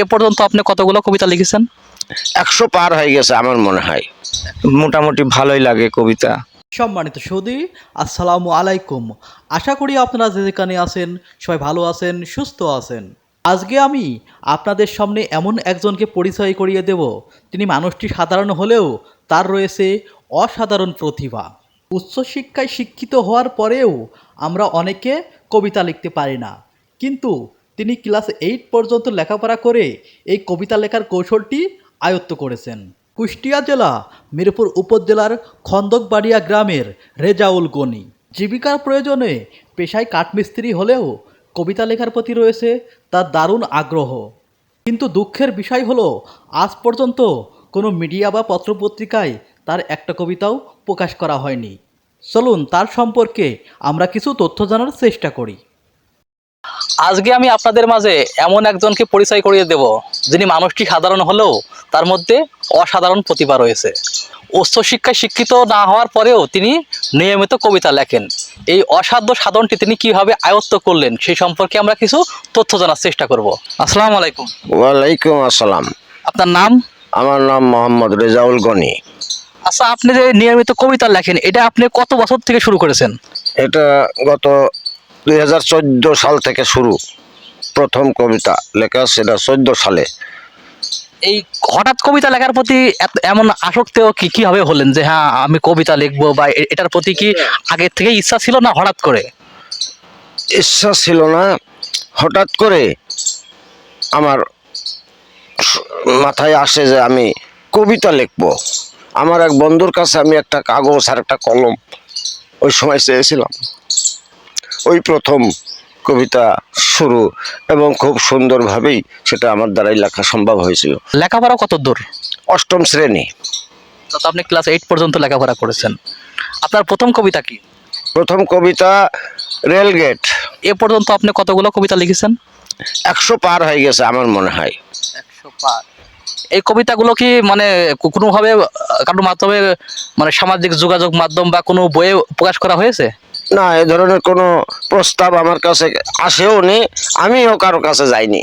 এ পর্যন্ত আপনি কতগুলো কবিতা লিখেছেন? একশো পার হয়ে গেছে আমার মনে হয়। মোটামুটি ভালোই লাগে কবিতা। সম্মানিত সৌদি আসসালামু আলাইকুম। আশা করি আপনারা যে যেখানে আছেন সবাই ভালো আছেন সুস্থ আছেন। আজকে আমি আপনাদের সামনে এমন একজনকে পরিচয় করিয়ে দেব তিনি মানুষটি সাধারণ হলেও তার রয়েছে অসাধারণ প্রতিভা। উচ্চশিক্ষায় শিক্ষিত হওয়ার পরেও আমরা অনেকে কবিতা লিখতে পারি না। কিন্তু তিনি ক্লাস এইট পর্যন্ত লেখাপড়া করে এই কবিতা লেখার কৌশলটি আয়ত্ত করেছেন। কুষ্টিয়া জেলা, মিরপুর উপজেলার খন্দকবাড়িয়া গ্রামের রেজাউল গনি। জীবিকার প্রয়োজনে পেশায় কাঠমিস্ত্রি হলেও কবিতা লেখার প্রতি রয়েছে তার দারুণ আগ্রহ। কিন্তু দুঃখের বিষয় হলো, আজ পর্যন্ত কোনো মিডিয়া বা পত্রপত্রিকায় তার একটা কবিতাও প্রকাশ করা হয়নি। চলুন, তার সম্পর্কে আমরা কিছু তথ্য জানার চেষ্টা করি। আজকে আমি আপনাদের মাঝে এমন একজনকে পরিচয় করিয়ে দেব যিনি মানুষটি সাধারণ হলেও তার মধ্যে অসাধারণ প্রতিভা রয়েছে। উচ্চশিক্ষায় শিক্ষিত না হওয়ার পরেও তিনি নিয়মিত কবিতা লেখেন। এই অসাধ্য সাধনটি তিনি কীভাবে আয়ত্ত করলেন সেই সম্পর্কে আমরা কিছু তথ্য জানার চেষ্টা করব। আসসালাম আলাইকুম। ওয়ালাইকুম আসসালাম। আপনার নাম? আমার নাম মোহাম্মদ রেজাউল গনি। আচ্ছা আপনি যে নিয়মিত কবিতা লেখেন এটা আপনি কত বছর থেকে শুরু করেছেন? এটা গত দুই হাজার চৌদ্দ সাল থেকে শুরু প্রথম কবিতা লেখা সেটা চোদ্দ সালে। এই হঠাৎ কবিতা লেখার প্রতি এমন আসক্তেও কি কীভাবে হলেন যে হ্যাঁ আমি কবিতা লিখব বা এটার প্রতি কি আগের থেকে ইচ্ছা ছিল না হঠাৎ করে? ইচ্ছা ছিল না। হঠাৎ করে আমার মাথায় আসে যে আমি কবিতা লিখব। আমার এক বন্ধুর কাছে আমি একটা কাগজ আর একটা কলম ওই সময় চেয়েছিলাম। ওই প্রথম কবিতা শুরু এবং খুব সুন্দরভাবেই সেটা আমার দ্বারাই লেখা সম্ভব হয়েছিল। লেখাপড়া কত দূর? অষ্টম শ্রেণি। তো আপনি ক্লাস এইট পর্যন্ত লেখাপড়া করেছেন। আপনার প্রথম কবিতা কি? প্রথম কবিতা রেলগেট। এ পর্যন্ত আপনি কতগুলো কবিতা লিখেছেন? একশো পার হয়ে গেছে আমার মনে হয়। একশো পার। এই কবিতাগুলো কি মানে কোনোভাবে কারোর মাধ্যমে মানে সামাজিক যোগাযোগ মাধ্যম বা কোনো বইয়ে প্রকাশ করা হয়েছে? না, এ ধরনের কোনো প্রস্তাব আমার কাছে আসেও নি, আমিও কারও কাছে যাইনি।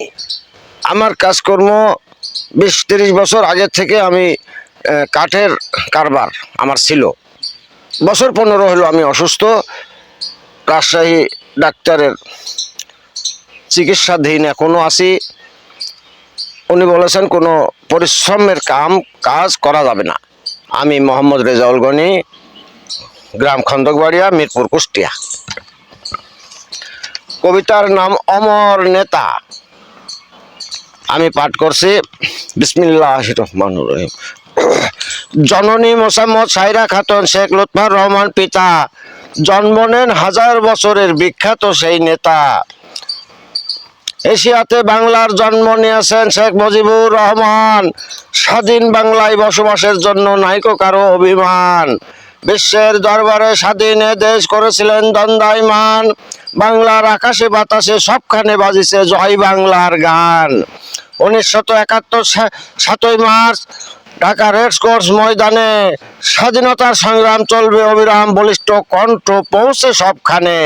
আমার কাজকর্ম বিশ তিরিশ বছর আগের থেকে আমি কাঠের কারবার আমার ছিল। বছর পনেরো হলো আমি অসুস্থ, রাজশাহী ডাক্তারের চিকিৎসাধীন এখনও আছি। উনি বলেছেন, কোনো পরিশ্রমের কাম, কাজ করা যাবে না। আমি মোহাম্মদ রেজাউল গনি গ্রাম খন্দকবাড়িয়া, মিরপুর কুষ্টিয়া। কবিতার নাম অমর নেতা। আমি পাঠ করছি বিসমিল্লাহ রহমান রহিম। জননী মোসাম্মদ সাইরা খাতুন শেখ লুৎফার রহমান পিতা জন্ম নেন হাজার বছরের বিখ্যাত সেই নেতা। এশিয়াতে বাংলার জন্ম নিয়েছেন শেখ মুজিবুর রহমান। স্বাধীন বাংলায় বসবাসের জন্য নাইকো কারও অভিমান। বিশ্বের দরবারে স্বাধীন দেশ করেছিলেন দ্বন্দ্বায়মান বাংলার আকাশে বাতাসে সবখানে বাজিছে জয় বাংলার গান। উনিশশো একাত্তর সাতই মার্চ, ঢাকা রেড কোর্স ময়দানে স্বাধীনতার সংগ্রাম চলবে অবিরাম বলিষ্ঠ কণ্ঠ পৌঁছে সবখানে।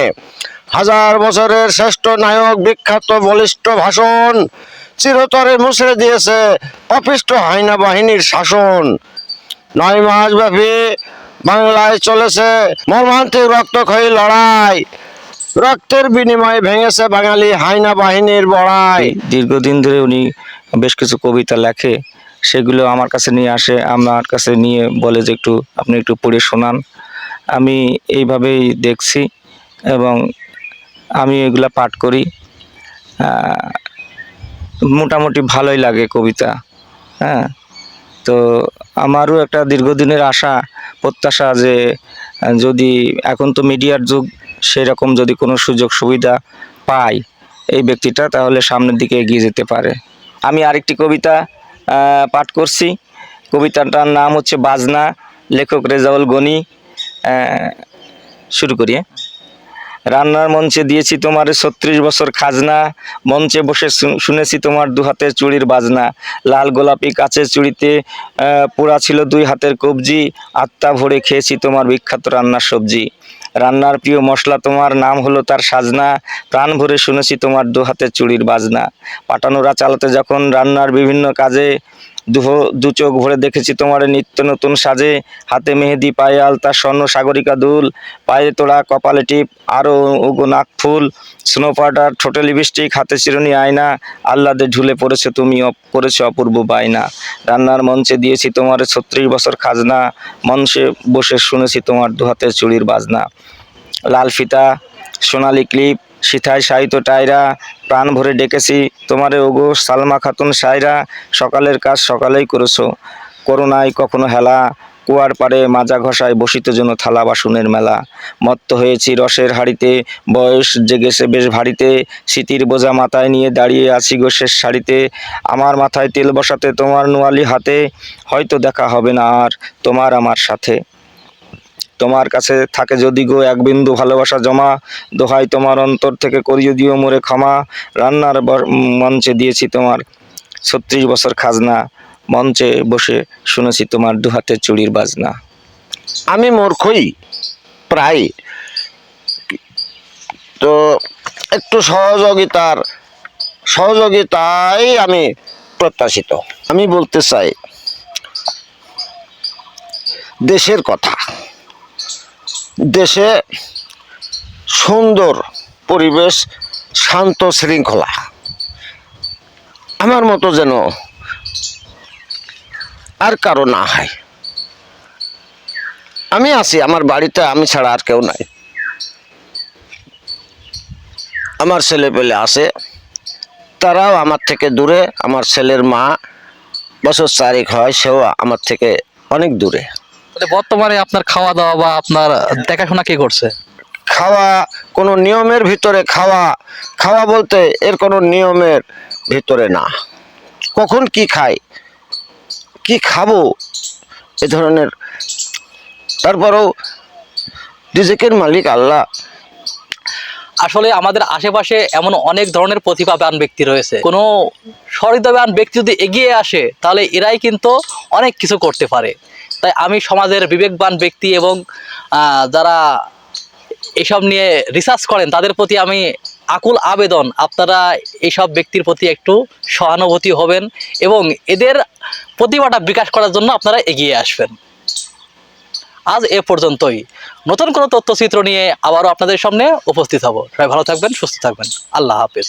হাজার বছরের শ্রেষ্ঠ নায়ক, বিখ্যাত বলিষ্ঠ ভাষণ চিরতরে মুছড়ে দিয়েছে অপিষ্ট হাইনা বাহিনীর শাসন। নয় মাস ব্যাপী বাংলায় চলেছে মর্মান্তিক রক্তক্ষয়ী লড়াই। রক্তের বিনিময়ে ভেঙেছে বাঙালি হাইনা বাহিনীর বড়াই। দীর্ঘদিন ধরে উনি বেশ কিছু কবিতা লেখে, সেগুলো আমার কাছে নিয়ে আসে, আমার কাছে নিয়ে বলে যে একটু, আপনি একটু পড়ে শোনান। আমি এইভাবেই দেখছি এবং আমি এগুলা পাঠ করি। মোটামুটি ভালোই লাগে কবিতা হ্যাঁ। তো আমারও একটা দীর্ঘদিনের আশা, প্রত্যাশা যে যদি এখন তো মিডিয়ার যুগ, সেরকম যদি কোনো সুযোগ সুবিধা পাই এই ব্যক্তিটা, তাহলে সামনের দিকে এগিয়ে যেতে পারে। আমি আরেকটি কবিতা পাঠ করছি। কবিতাটার নাম হচ্ছে বাজনা, লেখক রেজাউল গনি। শুরু করি হ্যাঁ? রান্নার মঞ্চে দিয়েছি তোমার ছত্রিশ বছর খাজনা, মঞ্চে বসে শুনেছি তোমার দু হাতের চুড়ির বাজনা। লাল গোলাপি কাচের চুড়িতে পোড়া ছিল দুই হাতের কবজি, আত্মা ভরে খেয়েছি তোমার বিখ্যাত রান্নার সবজি। রান্নার প্রিয় মশলা তোমার নাম হলো তার সাজনা, প্রাণ ভরে শুনেছি তোমার দু হাতের চুড়ির বাজনা। পাটানোরা চালাতে যখন রান্নার বিভিন্ন কাজে দু চোখ ভরে দেখেছি তোমার নিত্য নতুন সাজে। হাতে মেহেদি, পায়ে আলতা, স্বর্ণ সাগরিকা দুল। পায়ে তোড়া কপালে টিপ আরও নাক ফুল। স্নো পাউডার, ঠোঁটে লিপস্টিক, হাতে চিরুনি আয়না। আহ্লাদে ঝুলে পড়েছে তুমি করেছ অপূর্ব বায়না। রান্নার মঞ্চে দিয়েছি তোমার ছত্রিশ বছর খাজনা। মঞ্চে বসে শুনেছি তোমার দু হাতের চুড়ির বাজনা। লাল ফিতা, সোনালি ক্লিপ সিথায় সাহিত্য টায়রা প্রাণ ভরে ডেকেছি। তোমারে ওগো সালমা খাতুন সায়রা সকালের কাজ সকালেই করেছ। করোনায় কখনো হেলা, কুয়ার পাড়ে মাজা ঘষায় বসিত যেন থালা বাসনের মেলা। মত্ত হয়েছি রসের হাড়িতে, বয়স জেগেছে বেশ ভারীতে। স্মৃতির বোঝা মাথায় নিয়ে দাঁড়িয়ে আছি গো শেষ শাড়িতে। আমার মাথায় তেল বসাতে তোমার নোয়ালি হাতে, হয়তো দেখা হবে না আর তোমার আমার সাথে। তোমার কাছে থাকে যদি গো এক বিন্দু ভালোবাসা জমা, দোহাই তোমার অন্তর থেকে করিয়ে দিও মোরে ক্ষমা, রান্নার মঞ্চে দিয়েছি তোমার ছত্রিশ বছর খাজনা, মঞ্চে বসে শুনেছি তোমার দু হাতের চুড়ির বাজনা। আমি মূর্খই? প্রায়। তো একটু সহযোগিতার সহযোগিতাই আমি প্রত্যাশিত। আমি বলতে চাই, দেশের কথা। দেশে সুন্দর পরিবেশ, শান্ত শৃঙ্খলা। আমার মতো যেন আর কারও না হয়। আমি আছি, আমার বাড়িতে, আমি ছাড়া আর কেউ নাই। আমার ছেলে পেলে আছে, তারাও আমার থেকে দূরে, আমার ছেলের মা বছর চারিক হয়, সেও আমার থেকে অনেক দূরে। বর্তমানে আপনার খাওয়া দাওয়া বা আপনার দেখাশোনা কে করছে? খাওয়া কোনো নিয়মের ভিতরে খাওয়া খাওয়া বলতে এর কোনো নিয়মের ভিতরে না। কখন কি খাই কি খাব এ ধরনের। তারপরেও রিজিকের মালিক আল্লাহ। আসলে আমাদের আশেপাশে এমন অনেক ধরনের প্রতিভাবান ব্যক্তি রয়েছে। কোনো সহৃদয়বান ব্যক্তি যদি এগিয়ে আসে তাহলে এরাই কিন্তু অনেক কিছু করতে পারে। তাই আমি সমাজের বিবেকবান ব্যক্তি এবং যারা এসব নিয়ে রিসার্চ করেন, তাদের প্রতি আমি আকুল আবেদন। আপনারা এইসব ব্যক্তির প্রতি একটু সহানুভূতি হবেন এবং এদের প্রতিভাটা বিকাশ করার জন্য আপনারা এগিয়ে আসবেন। আজ এ পর্যন্তই। নতুন কোনো তথ্যচিত্র নিয়ে আবারও আপনাদের সামনে উপস্থিত হব। সবাই ভালো থাকবেন, সুস্থ থাকবেন। আল্লাহ হাফেজ।